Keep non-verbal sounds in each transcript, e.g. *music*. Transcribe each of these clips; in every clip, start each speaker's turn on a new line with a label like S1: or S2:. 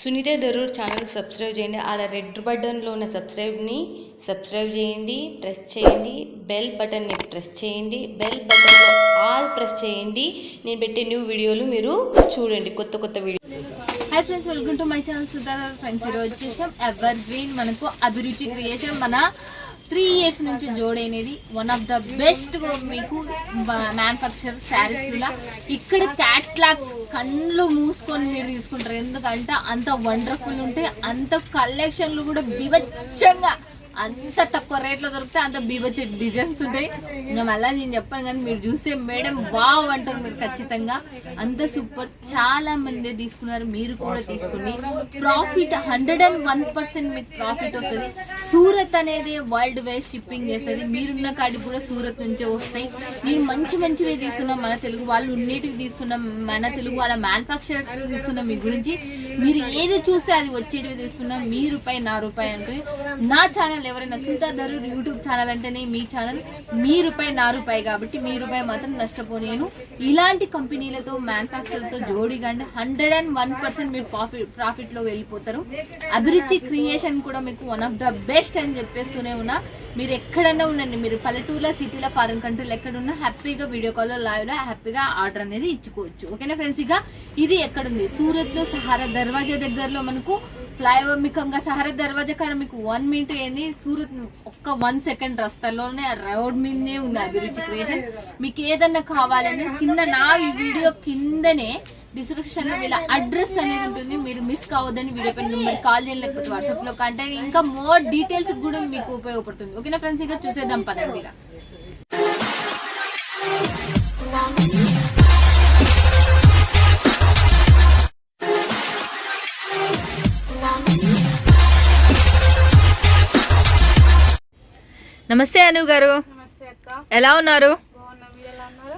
S1: Sunitha Darur channel subscribe చేయండి. ఆడ red బటన్లో ఉన్న సబ్స్క్రైబ్ని సబ్స్క్రైబ్ చేయండి. ప్రెస్ చేయండి. బెల్ బటన్ని ప్రెస్ చేయండి. బెల్ బటన్లో ఆల్ ప్రెస్ చేయండి. నేను పెట్టే న్యూ వీడియోలు మీరు చూడండి. కొత్త కొత్త video
S2: hi friends welcome to my channel Sudhakar friends ఈరోజు వచ్చేసాం ఎవర్ గ్రీన్ మనకు అభిరుచి క్రియేషన్ మన త్రీ ఇయర్స్ నుంచి జోడైనది. వన్ ఆఫ్ ద బెస్ట్ మీకు మ్యానుఫ్యాక్చర్ శారీస్ ఇక్కడ క్యాట్లాగ్స్ కళ్ళు మూసుకొని మీరు తీసుకుంటారు. ఎందుకంటే అంత వండర్ఫుల్ ఉంటాయి. అంత కలెక్షన్లు కూడా బివచ్చంగా అంత తక్కువ రేట్లో దొరికితే అంత బీబచ్చే డిజైన్స్ ఉంటాయి. ఇంకా మళ్ళీ నేను చెప్పాను కానీ మీరు చూస్తే మేడం వావ్ అంటారు మీరు ఖచ్చితంగా. అంత సూపర్. చాలా మంది తీసుకున్నారు మీరు కూడా తీసుకుని. Profit hundred and one percent మీకు ప్రాఫిట్ వస్తుంది. సూరత్ అనేది వరల్డ్ వైడ్ షిప్పింగ్ చేస్తుంది. మీరున్న కాడికి కూడా సూరత్ నుంచే వస్తాయి. మీరు మంచి మంచివి తీస్తున్నాం మన తెలుగు వాళ్ళు ఉన్నటివి తీస్తున్నాం మన తెలుగు వాళ్ళ మ్యానుఫాక్చరర్స్ తీస్తున్నాం మీ గురించి. మీరు ఏది చూస్తే అది వచ్చేటివి తీస్తున్నాం మీ రూపాయి నా రూపాయి అంటే. నా ఛానల్ ఎవరైనా సుల్తా దరూర్ యూట్యూబ్ ఛానల్ అంటేనే మీ ఛానల్ మీ రూపాయి నా రూపాయి కాబట్టి మీ రూపాయి మాత్రం నష్టపోలేను ఇలాంటి కంపెనీలతో మ్యానుఫ్యాక్చర్తో జోడిగా హండ్రెడ్ అండ్ వన్ పర్సెంట్ మీరు ప్రాఫిట్ ప్రాఫిట్లో వెళ్ళిపోతారు. అభిరుచి క్రియేషన్ కూడా మీకు వన్ ఆఫ్ ద బెస్ట్ అని చెప్పేస్తూనే ఉన్నా. మీరు ఎక్కడన్నా ఉండండి మీరు పల్లెటూరులో సిటీలో ఫారెన్ కంట్రీలో ఎక్కడున్నా హ్యాపీగా వీడియో కాల్లో లైవ్లో హ్యాపీగా ఆర్డర్ అనేది ఇచ్చుకోవచ్చు. ఓకేనా ఫ్రెండ్స్? ఇక ఇది ఎక్కడుంది? సూరత్లో సహారా దర్వాజా దగ్గరలో మనకు ఫ్లైఓవర్ మీకు ఇంకా సహారా దర్వాజా కాడ మీకు వన్ మినిట్ ఏంది? సూరత్ ఒక్క వన్ సెకండ్ రస్తాలోనే రోడ్ మీదనే ఉంది అభిరుచి క్రియేషన్. మీకు ఏదన్నా కావాలని కింద నా ఈ వీడియో కిందనే డిస్క్రిప్షన్లో వీళ్ళ అడ్రస్ అనేది ఉంటుంది. మీరు మిస్ కావద్దని వీడియో పైన నెంబర్ కాల్ చేయండి లేకపోతే వాట్సాప్లో ఇంకా మోర్ డీటెయిల్స్ కూడా మీకు ఉపయోగపడుతుంది. ఓకేనా ఫ్రెండ్స్ ఇంకా చూసేద్దాం పదండి ఇక. నమస్తే అను గారు. ఎలా ఉన్నారు?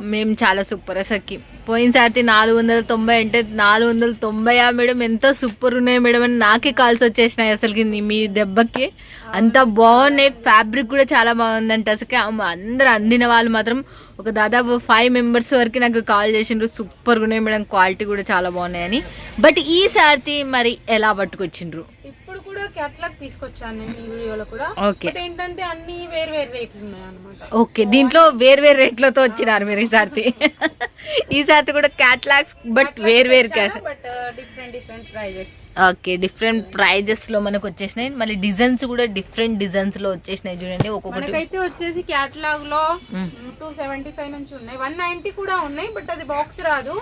S2: మేము చాలా సూపర్ అసలుకి పోయినసారి నాలుగు వందల తొంభై అంటే నాలుగు వందల తొంభై మేడం ఎంతో సూపర్ ఉన్నాయి మేడం అని నాకే కాల్స్ వచ్చేసినాయి అసలుకి మీ దెబ్బకి. అంత బాగున్నాయి. ఫ్యాబ్రిక్ కూడా చాలా బాగుందంట అసలు అందరు అందిన వాళ్ళు మాత్రం ఒక దాదాపు ఫైవ్ మెంబర్స్ వరకు నాకు కాల్ చేసిండ్రు. సూపర్గా ఉన్నాయి మేడం. క్వాలిటీ కూడా చాలా బాగున్నాయని. బట్ ఈ సారి మరి ఎలా పట్టుకొచ్చిండ్రు?
S3: ఇప్పుడు కూడా క్యాట్లాగ్ తీసుకొచ్చాను నేను ఈ వీడియోలో కూడా.
S2: ఓకే
S3: బట్ ఏంటంటే అన్ని వేరు వేరు రేట్లు ఉన్నాయి అనమాట
S2: ఓకే దీంట్లో వేరు వేరు రేట్లతో వచ్చినారు మీరు ఈసారి *laughs* ఈసారి కూడా క్యాట్లాగ్స్ బట్ వేరు వేరు
S3: but different different prices
S2: okay different ప్రైజెస్లో మనకు వచ్చేసినాయి. మళ్ళీ డిజైన్స్ కూడా డిఫరెంట్ డిజైన్స్లో వచ్చేసినాయి చూడండి. ఒక్కొక్కటి.
S3: మనకైతే వచ్చేసి క్యాట్లాగ్లో
S2: మ్మ్.
S3: టూ సెవెంటీ ఫైవ్ నుంచి ఉన్నాయి. వన్ నైన్టీ కూడా ఉన్నాయి బట్ అది బాక్స్ రాదు.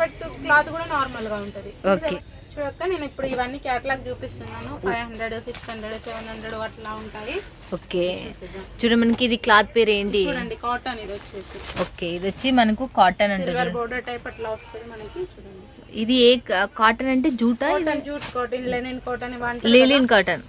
S3: బట్ క్లాత్ కూడా నార్మల్గా ఉంటది.
S2: ఓకే.
S3: చూడక్క నేను ఇప్పుడు ఇవన్నీ క్యాట్లాగ్ చూపిస్తున్నాను. Five hundred six hundred seven hundred అట్లా ఉంటాయి.
S2: ఓకే. చూడండి మనకి ఇది క్లాత్ పేరు ఏంటి?
S3: చూడండి కాటన్ ఇది వచ్చేసి.
S2: ఓకే ఇది వచ్చి మనకు కాటన్ అంటే
S3: బోర్డర్ టైప్ అట్లా వస్తుంది మనకి చూడండి.
S2: ఇది ఏ కాటన్ అంటే జూటా
S3: cotton jute cotton linen cotton
S2: linen cotton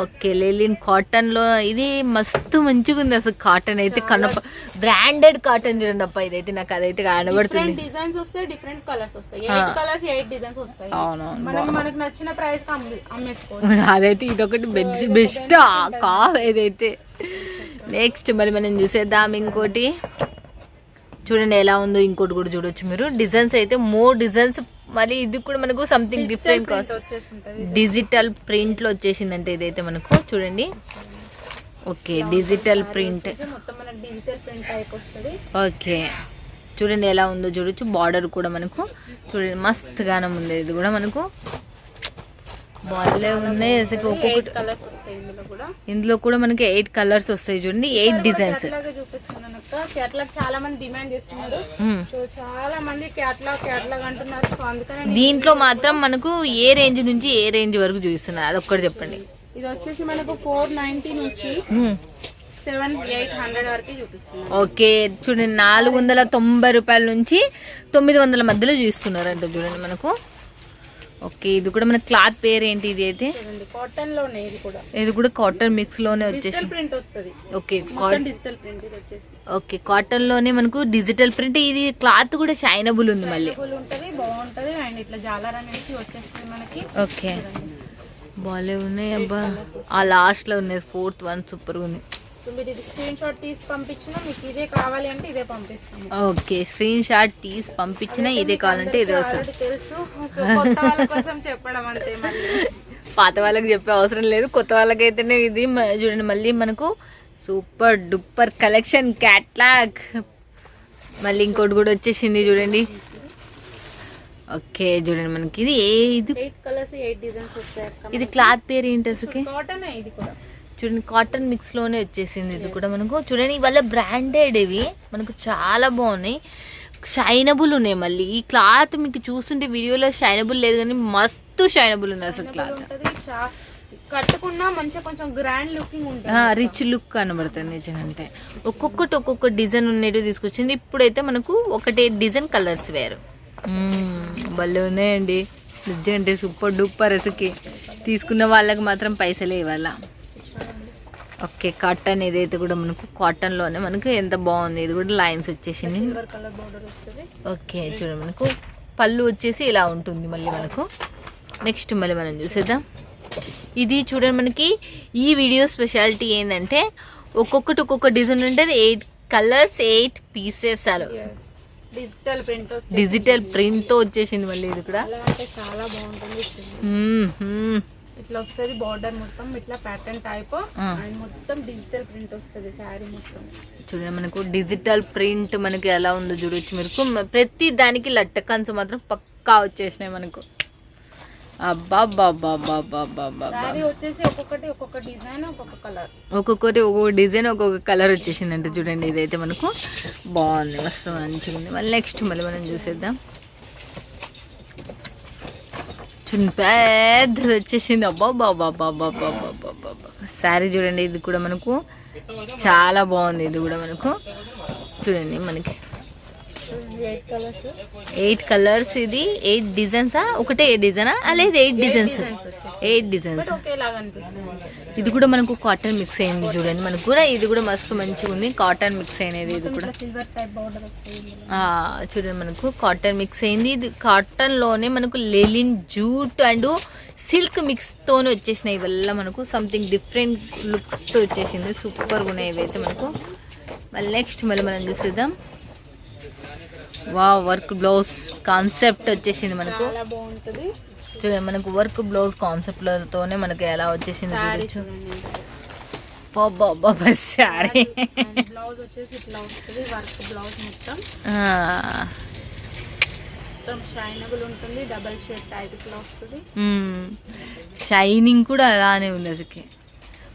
S2: okay linen కాటన్లో ఇది మస్తు మంచిగా ఉంది అసలు కాటన్ అయితే. కనప బ్రాండెడ్ కాటన్ చూడండి అప్ప ఇదైతే నాకు అదైతే కనబడుతుంది.
S3: డిజైన్స్ వస్తాయి డిఫరెంట్ కలర్స్ వస్తాయి. ఎయిట్ కలర్స్ ఎయిట్ డిజైన్స్ వస్తాయి.
S2: అవునవును
S3: మనం మనకు నచ్చిన ప్రైస్ అమ్మేసుకోవచ్చు.
S2: అదైతే ఇదొకటి బెస్ట్ బెస్ట్? కా ఇదైతే. నెక్స్ట్ మరి మనం చూసేద్దాం ఇంకోటి. చూడండి ఎలా ఉందో ఇంకోటి కూడా చూడొచ్చు మీరు. డిజైన్స్ అయితే మోర్ డిజైన్స్ మళ్ళీ ఇది కూడా మనకు సంథింగ్ డిఫరెంట్ డిజిటల్ ప్రింట్లో వచ్చేసిందంటే ఇదైతే మనకు. చూడండి. ఓకే డిజిటల్ ప్రింట్ ఓకే చూడండి ఎలా ఉందో చూడొచ్చు. బార్డర్ కూడా మనకు చూడండి మస్తుగానే ఉంది. ఇది కూడా మనకు బాగాలే ఉన్నాయి అసలు ఒక్కొక్కటి
S3: ఎయిట్ కలర్స్ వస్తాయి ఇందులో కూడా.
S2: మనకి ఎయిట్ కలర్స్ వస్తాయి చూడండి. ఎయిట్ డిజైన్స్
S3: చాలా మంది డిమాండ్ చేస్తున్నారు. సో చాలా మంది క్యాట్లాగ్ క్యాట్లాగ్ అంటున్నారు. సో అందుకనే నేను-
S2: దీంట్లో మాత్రం మనకు ఏ రేంజ్ నుంచి ఏ రేంజ్ వరకు చూపిస్తున్నారు? అది ఒక్కటి చెప్పండి.
S3: ఇది వచ్చేసి మనకు ఫోర్ నైన్టీ నుంచి
S2: మ్మ్.
S3: సెవెన్ ఎయిట్ హండ్రెడ్ వరకు చూపిస్తున్నాను
S2: ఓకే చూడండి నాలుగు వందల తొంభై రూపాయల నుంచి తొమ్మిది వందల మధ్యలో చూస్తున్నారు అంటే చూడండి మనకు. ఓకే ఇది కూడా మన క్లాత్ పేరు ఏంటి ఇది అయితే?
S3: కాటన్లోనే ఇది కూడా.
S2: ఇది కూడా కాటన్ మిక్స్లోనే వచ్చేసి.
S3: ప్రింట్ వస్తుంది.
S2: ఓకే
S3: డిజిటల్ ప్రింట్ ఇది వచ్చేసి.
S2: ఓకే కాటన్లోనే మనకు డిజిటల్ ప్రింట్ ఇది క్లాత్ కూడా షైనబుల్ ఉంది మళ్ళీ.
S3: ఉంటది బాగుంటది. అండ్ ఇట్లా జాలర్ అనేది వచ్చేస్తుంది మనకి.
S2: ఓకే. బాగాలే ఉన్నాయి అబ్బా. ఆ లాస్ట్లో ఉన్నది ఫోర్త్ వన్ సూపర్ ఉంది.
S3: సో మీరు ఇది స్క్రీన్ షాట్ తీసి పంపించినా మీకు ఇదే కావాలి అంటే ఇదే పంపిస్తాము.
S2: ఓకే స్క్రీన్ షాట్ తీసి పంపించిన ఇదే కావాలంటే ఇదే వస్తుంది
S3: ఆల్రెడీ తెలుసు. సో కొత్త వాళ్ళ కోసం చెప్పడం అంతే మళ్ళీ.
S2: పాత వాళ్ళకి చెప్పే అవసరం లేదు. కొత్త వాళ్ళకైతేనే ఇది చూడండి మళ్ళీ మనకు సూపర్ డూపర్ కలెక్షన్ క్యాట్లాగ్ మళ్ళీ ఇంకోటి కూడా వచ్చేసింది చూడండి. ఓకే చూడండి మనకి ఇది ఏ ఇది
S3: కలర్స్ డిజైన్స్ వస్తాయి
S2: ఇది క్లాత్ పేరు ఏంటి అసలుకి?
S3: కాటన్ ఇది కూడా.
S2: చూడండి కాటన్ మిక్స్లోనే వచ్చేసింది ఇది కూడా మనకు. చూడండి ఇవాళ బ్రాండెడ్ ఇవి. మనకు చాలా బాగున్నాయి. షైనబుల్ ఉన్నాయి మళ్ళీ. ఈ క్లాత్ మీకు చూస్తుంటే వీడియోలో షైనబుల్ లేదు కానీ మస్తు షైనబుల్ ఉంది అసలు క్లాత్
S3: కట్టుకున్నా మంచిగా కొంచెం గ్రాండ్ లుకింగ్ ఉంటుంది.
S2: రిచ్ లుక్ కనబడుతుంది నిజంగా అంటే ఒక్కొక్కటి ఒక్కొక్క డిజైన్ ఉన్నట్టు తీసుకొచ్చింది. ఇప్పుడైతే మనకు ఒకటే డిజైన్ కలర్స్ వేరు. భలే ఉన్నాయండి. నిజంగా సూపర్ డూపర్ అసలుకి. తీసుకున్న వాళ్ళకి మాత్రం పైసలే ఇవ్వాల. ఓకే కాటన్ ఇదైతే కూడా మనకు కాటన్లోనే మనకు ఎంత బాగుంది ఇది కూడా లైన్స్ వచ్చేసింది. ఓకే చూడండి మనకు పళ్ళు వచ్చేసి ఇలా ఉంటుంది మళ్ళీ మనకు. నెక్స్ట్ మళ్ళీ మనం చూసేద్దాం. ఇది చూడండి మనకి ఈ వీడియో స్పెషాలిటీ ఏంటంటే ఒక్కొక్కటి ఒక్కొక్క డిజైన్ ఉంటుంది ఎయిట్ కలర్స్ ఎయిట్ పీసెస్ అలా.
S3: డిజిటల్ ప్రింట్
S2: డిజిటల్ ప్రింట్తో వచ్చేసింది. మళ్ళీ ఇది కూడా.
S3: చాలా బాగుంటుంది. ఇట్లా వస్తుంది బార్డర్ మొత్తం ఇట్లా ప్యాటర్న్ టైప్. అండ్ మొత్తం డిజిటల్ ప్రింట్ వస్తుంది శారీ మొత్తం.
S2: చూడండి మనకు డిజిటల్ ప్రింట్ మనకి ఎలా ఉందో చూడొచ్చు మీరు ప్రతి దానికి లట్టకన్స్ మాత్రం పక్కా వచ్చేసినాయి మనకు.
S3: ఒక్కొక్కటి ఒక్కొక్క డిజైన్ ఒక్కొక్క కలర్
S2: వచ్చేసిందంటే చూడండి ఇదైతే మనకు. బాగుంది మస్తు మంచిగా ఉంది మళ్ళీ నెక్స్ట్ మళ్ళీ మనం చూసేద్దాం. చూడండి పెద్దది వచ్చేసింది. అబ్బా బాబా బాబా బాబా బాబా శారీ చూడండి ఇది కూడా మనకు చాలా బాగుంది ఇది కూడా మనకు. చూడండి మనకి.
S3: ఎయిట్ కలర్స్
S2: ఇది. ఎయిట్ డిజైన్సా ఒకటే డిజైనా లేదు ఎయిట్ డిజైన్స్ ఎయిట్ డిజైన్స్ ఇది కూడా మనకు కాటన్ మిక్స్ అయింది చూడండి. మనకు కూడా ఇది కూడా మస్తు మంచిగా ఉంది. కాటన్ మిక్స్ అయినది ఇది కూడా. చూడండి మనకు కాటన్ మిక్స్ అయింది. ఇది కాటన్లోనే మనకు linen jute and silk mix తోనే వచ్చేసినాయి. ఇవల్ల మనకు సంథింగ్ డిఫరెంట్ లుక్స్తో వచ్చేసింది. సూపర్గా ఉన్నాయి ఇవైతే మనకు. మళ్ళీ నెక్స్ట్ మళ్ళీ మనం చూసేద్దాం. వా వర్క్ బ్లౌజ్ కాన్సెప్ట్ వచ్చేసింది మనకు. చూడండి మనకు వర్క్ బ్లౌజ్ కాన్సెప్ట్ తోనే మనకి ఎలా వచ్చేసింది చూడొచ్చు షైనింగ్ కూడా అలానే ఉంది అసలుకి.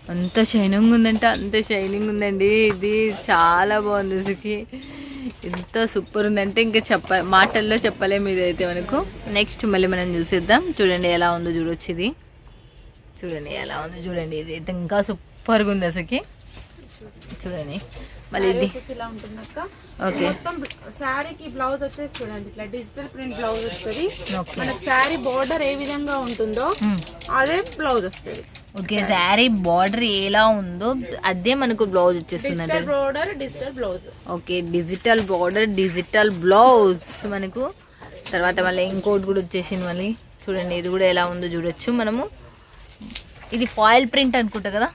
S2: అంత షైనింగ్ ఉందంటే అంత షైనింగ్ ఉందండి. ఇది చాలా బాగుంది అసలుకి. ఎంత సూపర్ ఉందంటే ఇంకా చెప్ప మాటల్లో చెప్పలేము ఇదైతే మనకు. నెక్స్ట్ మళ్ళీ మనం చూసేద్దాం. చూడండి ఎలా ఉందో చూడొచ్చు ఇది. చూడండి ఎలా ఉందో చూడండి. ఇది అయితే ఇంకా సూపర్గా ఉంది అసలుకి. చూడండి. మళ్ళీ ఇది.
S3: ఇలా ఉంటుంది అక్క.
S2: ఓకే
S3: మొత్తం శారీకి బ్లౌజ్ వచ్చేసి చూడండి ఇట్లా డిజిటల్ ప్రింట్ బ్లౌజ్ వస్తుంది. మనకి శారీ బార్డర్ ఏ విధంగా ఉంటుందో అదే బ్లౌజ్ వస్తుంది.
S2: ఓకే శారీ బార్డర్ ఎలా ఉందో అదే మనకు బ్లౌజ్ వచ్చేస్తుంది
S3: border digital blouse
S2: okay digital border digital blouse మనకు. తర్వాత మళ్ళీ ఇంకోటి కూడా వచ్చేసింది మళ్ళీ. చూడండి ఇది కూడా ఎలా ఉందో చూడొచ్చు మనము. ఇది ఫాయిల్ ప్రింట్ అనుకుంటా కదా?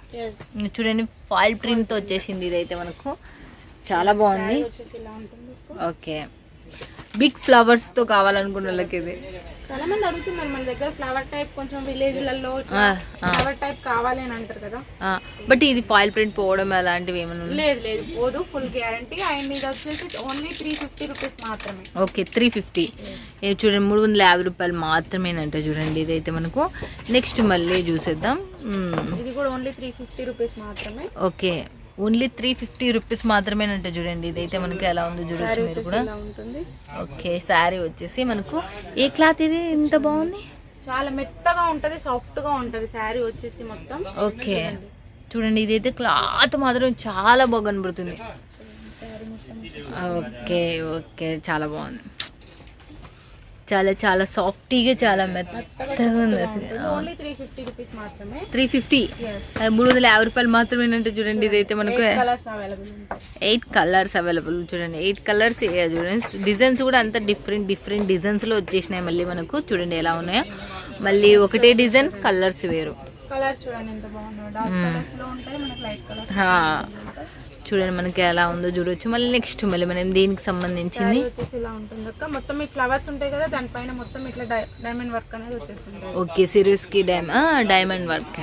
S2: చూడండి ఫాయిల్ ప్రింట్తో వచ్చేసింది ఇదైతే మనకు. చాలా బాగుంది. ఓకే. బిగ్ ఫ్లవర్స్తో కావాలనుకున్న వాళ్ళకి ఇది.
S3: చాలా మంది అడుగుతున్నారు మన దగ్గర ఫ్లవర్ టైప్ కొంచెం విలేజ్లలో. ఫ్లవర్ టైప్ కావాలి అని అంటారు కదా.
S2: బట్ ఇది ఫాయిల్ ప్రింట్ పోవడం అలాంటివి ఏమైనా?
S3: లేదు లేదు పోదు ఫుల్ గ్యారంటీ అండ్ ఇది వచ్చేసి ఓన్లీ త్రీ ఫిఫ్టీ రూపీస్ మాత్రమే.
S2: ఓకే త్రీ ఫిఫ్టీ చూడండి మూడు వందల యాభై రూపాయలు మాత్రమేనంట చూడండి ఇదైతే మనకు. నెక్స్ట్ మళ్ళీ చూసేద్దాం.
S3: ఇది కూడా ఓన్లీ త్రీ ఫిఫ్టీ రూపీస్ మాత్రమే.
S2: Okay only three fifty rupees మాత్రమేనంట చూడండి. ఇదైతే మనకి ఎలా ఉందో చూడొచ్చు మీరు కూడా. ఓకే శారీ వచ్చేసి మనకు ఏ క్లాత్ ఇది? ఇంత బాగుంది?
S3: చాలా మెత్తగా ఉంటది సాఫ్ట్గా ఉంటది శారీ వచ్చేసి మొత్తం.
S2: ఓకే చూడంండి ఇదైతే క్లాత్ మాత్రం చాలా బాగా కనబడుతుంది. ఓకే ఓకే చాలా బాగుంది. చాలా చాలా సాఫ్టీగా చాలా మెత్తగా ఉంది అసలు.
S3: త్రీ ఫిఫ్టీ మాత్రమే.
S2: మూడు వందల యాభై రూపాయలు మాత్రమేనంటే చూడండి ఇదైతే మనకు ఎయిట్ కలర్స్ అవైలబుల్ చూడండి. ఎయిట్ కలర్స్ చూడండి. డిజైన్స్ కూడా అంత డిఫరెంట్ డిఫరెంట్ డిజైన్స్లో వచ్చేసినాయి మళ్ళీ మనకు. చూడండి ఎలా ఉన్నాయో. మళ్ళీ ఒకటే డిజైన్ కలర్స్ వేరు.
S3: కలర్ చూడండి ఎంత బాగున్నాయి.
S2: చూడండి మనకి ఎలా ఉందో చూడొచ్చు. మళ్ళీ నెక్స్ట్ మళ్ళీ మనం దీనికి సంబంధించింది?
S3: వచ్చేసి ఇలా ఉంటుంది అక్క. మొత్తం ఈ ఫ్లవర్స్ ఉంటాయి కదా దానిపైన మొత్తం ఇట్లా డైమండ్ వర్క్ అనేది
S2: ఓకే సిరీస్కి డైమ్ డైమండ్ వర్క్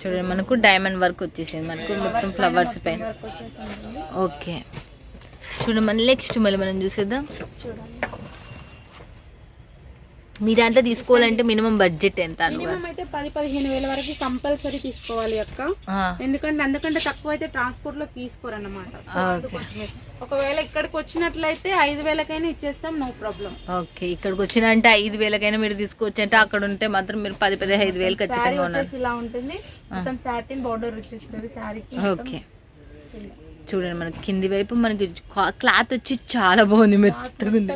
S2: చూడండి మనకు డైమండ్ వర్క్ వచ్చేసింది. మనకు మొత్తం ఫ్లవర్స్ పైన. ఓకే చూడండి మళ్ళీ నెక్స్ట్ మళ్ళీ మనం చూసేద్దాం.
S3: చూడండి.
S2: మీ దాంట్లో తీసుకోవాలంటే మినిమం బడ్జెట్ ఎంత
S3: మినిమం అయితే పది పదిహేను వేల వరకు కంపల్సరీ తీసుకోవాలి అక్క. ఎందుకంటే అందుకంటే తక్కువ అయితే ట్రాన్స్పోర్ట్లో తీసుకోరన్నమాట. ఒకవేళ ఇక్కడికి వచ్చినట్లయితే ఐదు వేలకైనా ఇచ్చేస్తాం నో ప్రాబ్లం.
S2: ఓకే. ఇక్కడికి వచ్చిన అంటే ఐదు వేలకైనా మీరు తీసుకోవచ్చు అంటే అక్కడ ఉంటే మాత్రం మీరు పది పదిహేను వేలు ఖచ్చితంగా ఉన్నారు.
S3: ఇలా ఉంటుంది. మొత్తం సాటిన్ బార్డర్ వచ్చేస్తుంది శారీకి
S2: ఓకే. చూడండి మనకి కింది వైపు మనకి క్లాత్ వచ్చి చాలా బాగుంది మెత్తగా ఉంది.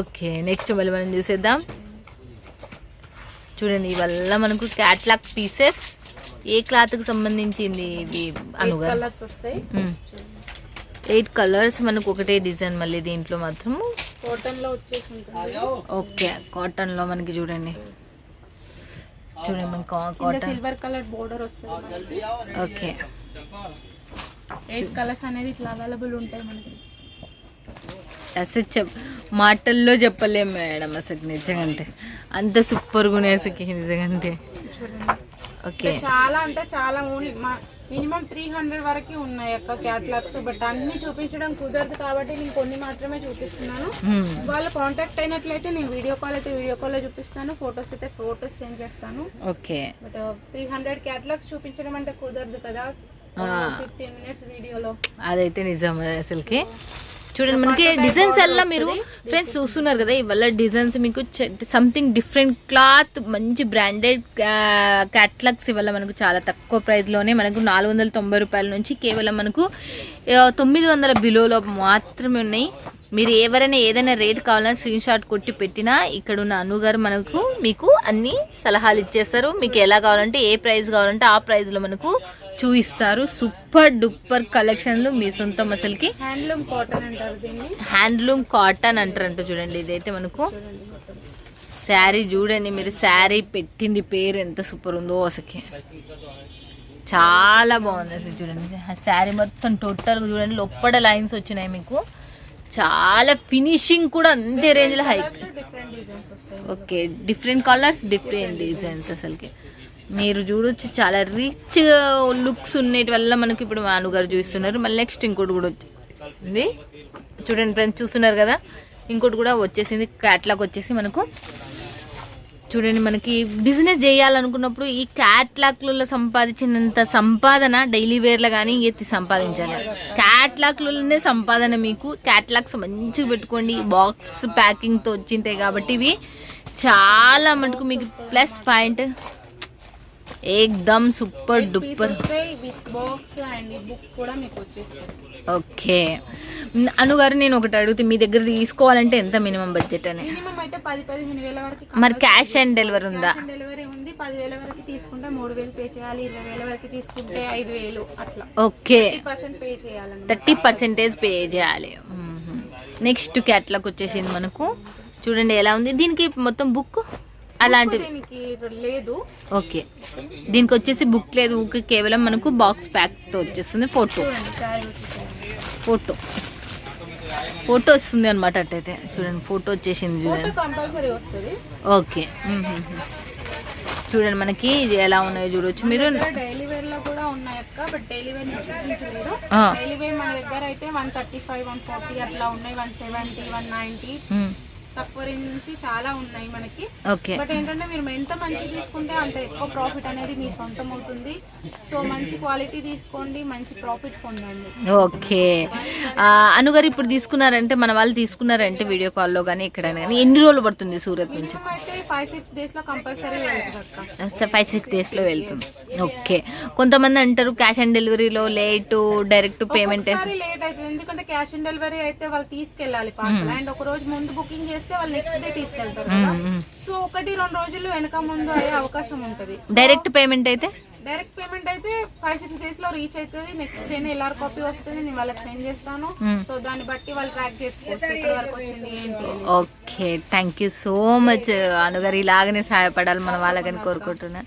S2: ఓకే నెక్స్ట్ మళ్ళీ మనం చూసేద్దాం. చూడండి ఇవల్ల మనకు క్యాట్లాగ్ పీసెస్ ఏ క్లాత్కి సంబంధించింది ఇవి అనుగా ఎయిట్ కలర్స్ మనకు ఒకటే డిజైన్ మళ్ళీ దీంట్లో మాత్రము.
S3: కాటన్లో వచ్చేసి
S2: ఓకే కాటన్లో మనకి చూడండి. చూడండి మనకి కాటన్
S3: సిల్వర్ కలర్ బోర్డర్ వస్తుంది
S2: ఓకే.
S3: ఎయిట్ కలర్స్ అనేది ఇట్లా అవైలబుల్ ఉంటాయి మనకి.
S2: అసలు చెప్ మాటల్లో చెప్పలేం మేడం అసలు నిజంగా అంత సూపర్గా ఉన్నాయి అసలు నిజంగా
S3: చూడండి.
S2: ఓకే.
S3: చాలా అంటే చాలా మినిమం త్రీ హండ్రెడ్ వరకు ఉన్నాయి అక్క క్యాటలాగ్స్ బట్ అన్ని చూపించడం కుదరదు కాబట్టి నేను కొన్ని మాత్రమే చూపిస్తున్నాను. వాళ్ళు కాంటాక్ట్ అయినట్లయితే నేను వీడియో కాల్ అయితే వీడియో కాల్లో చూపిస్తాను ఫొటోస్ అయితే ఫొటోస్ సెండ్ చేస్తాను.
S2: Okay.
S3: But three hundred catalogues చూపించడం అంటే కుదరదు కదా. ఫిఫ్టీన్ మినిట్స్ వీడియోలో
S2: అదైతే నిజం అసలుకి. చూడండి మనకి డిజైన్స్ అలా మీరు ఫ్రెండ్స్ చూస్తున్నారు కదా ఇవల్ల డిజైన్స్ మీకు సంథింగ్ డిఫరెంట్ క్లాత్ మంచి బ్రాండెడ్ క్యాట్లాగ్స్ ఇవల్ల మనకు చాలా తక్కువ ప్రైస్లోనే మనకు నాలుగు వందల తొంభై రూపాయల నుంచి కేవలం మనకు తొమ్మిది వందల బిలోలో మాత్రమే ఉన్నాయి. మీరు ఎవరైనా ఏదైనా రేట్ కావాలన్నా స్క్రీన్ షాట్ కొట్టి పెట్టినా ఇక్కడ ఉన్న అనుగారు మనకు మీకు అన్ని సలహాలు ఇచ్చేస్తారు. మీకు ఎలా కావాలంటే ఏ ప్రైస్ కావాలంటే ఆ ప్రైస్లో మనకు చూపిస్తారు. సూపర్ డూపర్ కలెక్షన్లు మీ సొంతం అసలుకి.
S3: హ్యాండ్లూమ్ కాటన్ అంటారు దీన్ని.
S2: హ్యాండ్లూమ్ కాటన్ అంటారంట చూడండి. ఇదైతే మనకు శారీ చూడండి. మీరు శారీ పెట్టింది పేరు ఎంత సూపర్ ఉందో అసలుకి. చాలా బాగుంది అసలు చూడండి. ఆ శారీ మొత్తం టోటల్గా చూడండి. లోపల లైన్స్ వచ్చినాయి మీకు. చాలా ఫినిషింగ్ కూడా అంతే రేంజ్లో high okay different colours different designs అసలుకి. మీరు చూడొచ్చు చాలా రిచ్ లుక్స్ ఉండేటి వల్ల మనకి ఇప్పుడు మానుగారు చూస్తున్నారు. మళ్ళీ నెక్స్ట్ ఇంకోటి కూడా వచ్చింది. చూడండి ఫ్రెండ్స్ చూస్తున్నారు కదా? ఇంకోటి కూడా వచ్చేసింది క్యాట్లాగ్ వచ్చేసి మనకు. చూడండి మనకి బిజినెస్ చేయాలనుకున్నప్పుడు ఈ క్యాట్లాగ్లలో సంపాదించినంత సంపాదన డైలీ వేర్లో కానీ ఎత్తి సంపాదించాలి. క్యాట్లాగ్లలోనే సంపాదన మీకు. క్యాట్లాగ్స్ మంచిగా పెట్టుకోండి. బాక్స్ ప్యాకింగ్తో వచ్చింటాయి కాబట్టి ఇవి చాలా మటుకు మీకు ప్లస్ పాయింట్ ఏకదమ్ సూపర్ డూపర్ ఓకే. అనుగారు నేను ఒకటి అడిగితే. మీ దగ్గర తీసుకోవాలంటే ఎంత మినిమం బడ్జెట్ అని? మరి క్యాష్ ఆన్ డెలివరీ ఉందా?
S3: డెలివరీ ఉంది. పదివేల వరకు తీసుకుంటే మూడు వేలు పే చేయాలి. ఇరవై వేల వరకు తీసుకుంటే ఐదు వేలు అట్లా.
S2: ఓకే.
S3: పే చేయాలన్నమాట.
S2: థర్టీ పర్సెంటేజ్ పే చేయాలి. నెక్స్ట్ క్యాట్లాగ్ వచ్చేసింది మనకు. చూడండి ఎలా ఉంది. దీనికి మొత్తం బుక్ అలాంటిది
S3: లేదు.
S2: ఓకే. దీనికి వచ్చేసి బుక్ లేదు ఊకే కేవలం మనకు బాక్స్ ప్యాక్తో వచ్చేస్తుంది ఫోటో. ఫోటో. ఫోటో వస్తుంది అనమాట అట్టయితే. చూడండి ఫోటో వచ్చేసింది చూడండి. ఓకే. చూడండి మనకి ఇది ఎలా ఉన్నాయో చూడొచ్చు మీరు.
S3: డైలీ వేర్లో కూడా ఉన్నాయి అక్క బట్ డైలీ వేర్ చూపించలేదు. డైలీ వేర్ మన దగ్గర అయితే one thirty five one forty అట్లా ఉన్నాయి వన్ సెవెంటీ వన్ నైన్టీ. తక్కువ రేంజ్ నుంచి చాలా ఉన్నాయి మనకి.
S2: ఓకే.
S3: బట్ ఏంటంటే మీరు ఎంత మంచి తీసుకుంటే అంత ఎక్కువ ప్రాఫిట్ అనేది మీ సొంతం అవుతుంది. సో మంచి క్వాలిటీ తీసుకోండి మంచి ప్రాఫిట్ పొందండి.
S2: ఓకే. అనుగారు ఇప్పుడు తీసుకున్నారంటే మన వాళ్ళు తీసుకున్నారంటే వీడియో కాల్లో కానీ ఎక్కడైనా కానీ ఎన్ని రోజులు పడుతుంది సూరత్ నుంచి?
S3: అయితే ఫైవ్ సిక్స్ డేస్లో కంపల్సరీ
S2: ఫైవ్ సిక్స్ డేస్లో వెళ్తుంది. ఓకే. కొంతమంది అంటారు క్యాష్ ఆన్ డెలివరీలో లేటు డైరెక్ట్ పేమెంట్
S3: లేట్ అవుతుంది. ఎందుకంటే క్యాష్ ఆన్ డెలివరీ అయితే వాళ్ళు తీసుకెళ్ళాలి పార్సల్. అండ్ ఒక రోజు ముందు బుకింగ్ చేస్తే వాళ్ళు నెక్స్ట్ డే తీసుకెళ్తారు కదా. సో ఒకటి రెండు రోజులు వెనక ముందు అయ్యే అవకాశం ఉంటది.
S2: డైరెక్ట్ పేమెంట్ అయితే?
S3: డైరెక్ట్ పేమెంట్ అయితే ఫైవ్ సిక్స్ డేస్లో రీచ్ అవుతుంది నెక్స్ట్ డే ఎల్ఆర్ కాపీ వస్తుంది. నేను వాళ్ళకి సెండ్ చేస్తాను. సో దాన్ని బట్టి వాళ్ళు ట్రాక్ చేసుకోవచ్చు.
S2: Okay thank you so much అనుగారు ఇలాగనే సహాయపడాలి మన వాళ్ళకని కోరుకుంటున్నా